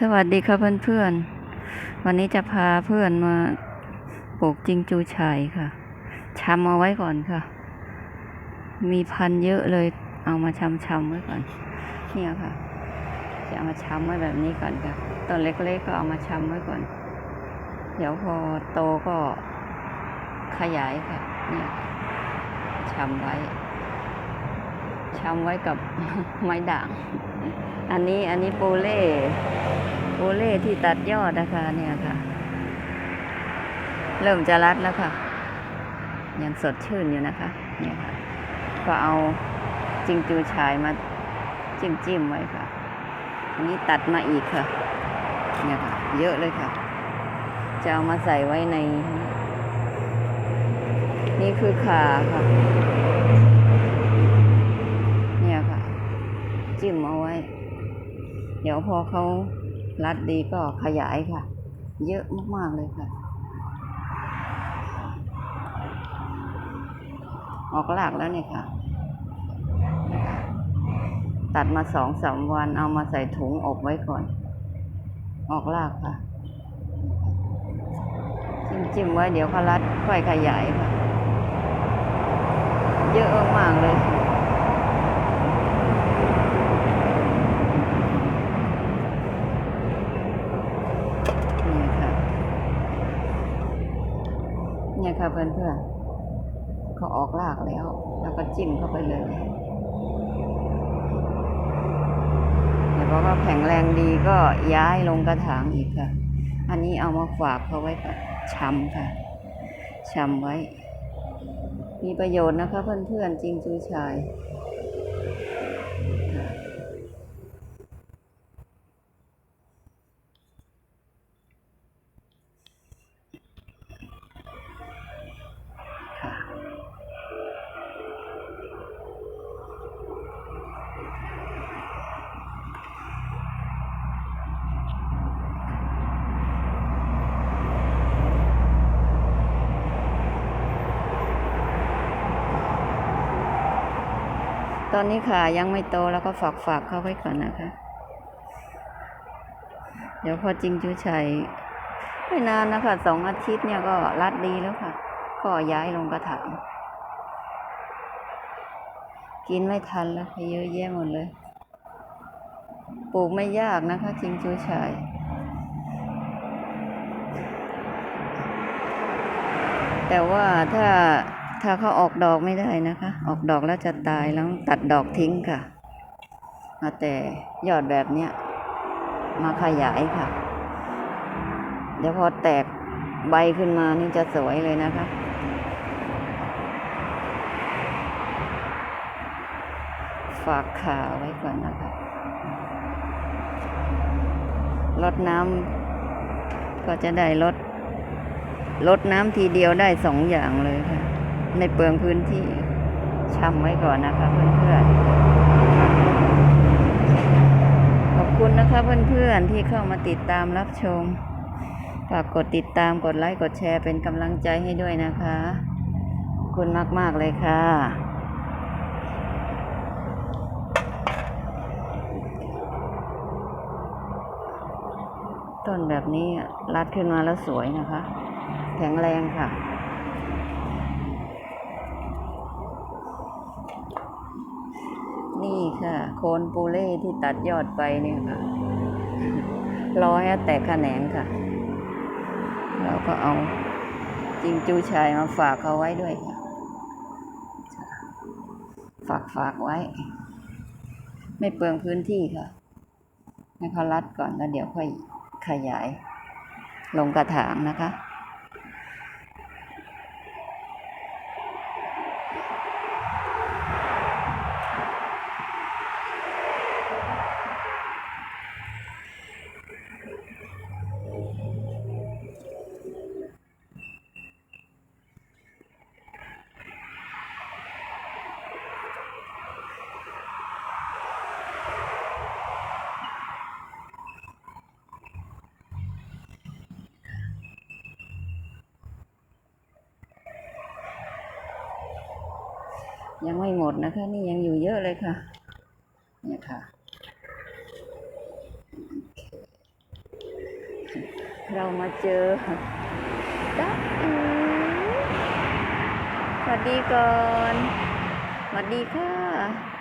สวัสดีค่ะเพื่อนๆ วันนี้จะพาเพื่อนมาปลูกจิงจูไฉายค่ะชำเอาไว้ก่อนค่ะ มีพันเยอะเลย เอามาชำชำไว้ก่อน เนี่ยค่ะ จะเอามาชำไว้แบบนี้ก่อนค่ะต้นเล็กๆก็เอามาชำไว้ก่อน เดี๋ยวพอโตก็ขยายค่ะ เนี่ยชำไว้ ชำไว้กับไม้ด่าง อันนี้อันนี้โปเล่โปเล่ที่ตัดยอดนะคะเนี่ยค่ะ เริ่มจะรัดแล้วค่ะ ยังสดชื่นอยู่นะคะ เนี่ยค่ะ ก็เอาจิงจูชายมาจิ้มจิ้มๆไว้ค่ะ อันนี้ตัดมาอีกค่ะ เนี่ยค่ะ เยอะเลยค่ะ จะเอามาใส่ไว้ใน นี่คือขาค่ะ เนี่ยค่ะ จิ้มเอาไว้ เดี๋ยวพอเขารัดดีก็ขยายค่ะ เยอะมากๆเลยค่ะ ออกหลากแล้วเนี่ยค่ะ ตัดมาสองสามวันเอามาใส่ถุงอบไว้ก่อน ออกรากค่ะ จิ้มจิ้มๆไว้เดี๋ยวเขารัดค่อยขยายค่ะ เยอะมากเลยค่ะ เนี่ยค่ะเพื่อนเพื่อนเขาออกลากแล้ว แล้วก็จิ้มเข้าไปเลยเดี๋ยวพอเขาแข็งแรงดีก็ย้ายลงกระถางอีกค่ะ อันนี้เอามาฝากเขาไว้ค่ะชำค่ะชำไว้ มีประโยชน์นะคะเพื่อนๆจริงจูชาย ตอนนี้ขายังไม่โตแล้วก็ฝากฝากเขาไว้ก่อนนะคะ เดี๋ยวพอจริงจูชัยไม่นานนะคะสองอาทิตย์เนี่ยก็รัดดีแล้วค่ะ ก็ย้ายลงกระถางกินไม่ทันแล้วเยอะแยะหมดเลย ปลูกไม่ยากนะคะ จริงจูชัยแต่ว่าถ้า ถ้าเขาออกดอกไม่ได้นะคะ ออกดอกแล้วจะตายแล้วตัดดอกทิ้งค่ะเอาแต่ยอดแบบเนี้ยมาขยายค่ะ เดี๋ยวพอแตกใบขึ้นมานี่จะสวยเลยนะคะ ฝากขาไว้ก่อนนะคะลดน้ำก็จะได้ลดลดน้ำทีเดียวได้สองอย่างเลยค่ะ ในเปลืองพื้นที่ช้ำไว้ก่อนนะคะเพื่อนๆ ขอบคุณนะคะเพื่อนๆที่เข้ามาติดตามรับชม ฝากกดติดตามกดไลค์กดแชร์เป็นกำลังใจให้ด้วยนะคะ ขอบคุณมากๆเลยค่ะ ต้นแบบนี้รัดขึ้นมาแล้วสวยนะคะ แข็งแรงค่ะ นี่ ค่ะ โคนปูเล่ที่ตัดยอดไปเนี่ยค่ะรอให้แตกแขนงค่ะ เราก็เอาจิงจูชายมาฝากเขาไว้ด้วยค่ะ ฝากฝากไว้ ไม่เปลืองพื้นที่ค่ะให้เขารัดก่อนแล้วเดี๋ยวค่อยขยายลงกระถางนะคะ ยังไม่หมดนะคะ นี่ยังอยู่เยอะเลยค่ะ เนี่ยค่ะ เรามาเจอจ้กอือสวัสดีก่อน สวัสดีค่ะ